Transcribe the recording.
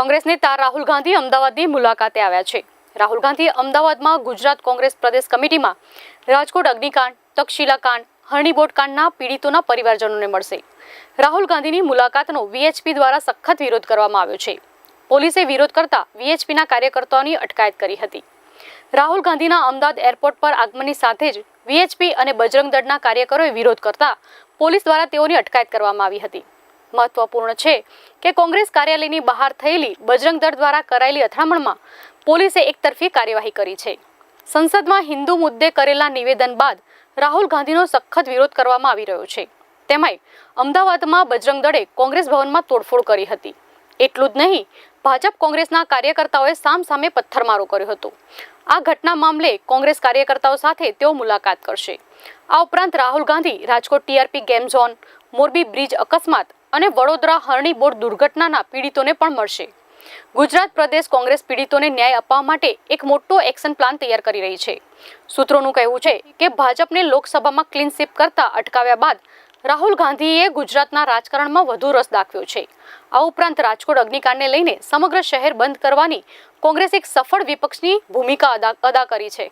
કોંગ્રેસ નેતા રાહુલ ગાંધી અમદાવાદની મુલાકાતે આવ્યા છે. રાહુલ ગાંધી અમદાવાદમાં ગુજરાત કોંગ્રેસ પ્રદેશ કમિટીમાં રાજકોટ અગ્નિકાંડ તક્ષશિલા કાંડ હરણીબોટ કાંડના પીડિતોના પરિવારજનોને મળશે. રાહુલ ગાંધીની મુલાકાતનો વીએચપી દ્વારા સખત વિરોધ કરવામાં આવ્યો છે. પોલીસે વિરોધ કરતા વીએચપીના કાર્યકર્તાઓની અટકાયત કરી હતી. રાહુલ ગાંધીના અમદાવાદ એરપોર્ટ પર આગમનની સાથે જ વીએચપી અને બજરંગ દળના કાર્યકરોએ વિરોધ કરતા પોલીસ દ્વારા તેઓની અટકાયત કરવામાં આવી હતી. મહત્વપૂર્ણ છે કે કોંગ્રેસ કાર્યાલયની બહાર થયેલી બજરંગ દળ દ્વારા કરાયેલી અથડામણમાં પોલીસે એકતરફી કાર્યવાહી કરી છે. સંસદમાં હિન્દુ મુદ્દે કરેલા નિવેદન બાદ રાહુલ ગાંધીનો સખત વિરોધ કરવામાં આવી રહ્યો છે. તેમાંય અમદાવાદમાં બજરંગ દળે કોંગ્રેસ ભવનમાં તોડફોડ કરી હતી. એટલું જ નહીં, ભાજપ કોંગ્રેસના કાર્યકર્તાઓએ સામસામે પથ્થરમારો કર્યો હતો. આ ઘટના મામલે કોંગ્રેસ કાર્યકર્તાઓ સાથે તેઓ મુલાકાત કરશે. આ ઉપરાંત Rahul Gandhi Rajkot TRP game zone, Morbi bridge અકસ્માત અને વડોદરા હરણી બોટ દુર્ઘટનાના પીડિતોને પણ મળશે. ગુજરાત પ્રદેશ કોંગ્રેસ પીડિતોને ન્યાય આપવા માટે એક મોટો એક્શન પ્લાન તૈયાર કરી રહી છે. સૂત્રોનું કહેવું છે કે ભાજપને લોકસભામાં ક્લીન સ્વીપ કરતા અટકાવ્યા બાદ રાહુલ ગાંધીએ ગુજરાતના રાજકારણમાં વધુ રસ દાખવ્યો છે. આ ઉપરાંત રાજકોટ અગ્નિકાંડને લઈને સમગ્ર શહેર બંધ કરવાની કોંગ્રેસ એક સફળ વિપક્ષની ભૂમિકા અદા અદા કરી છે.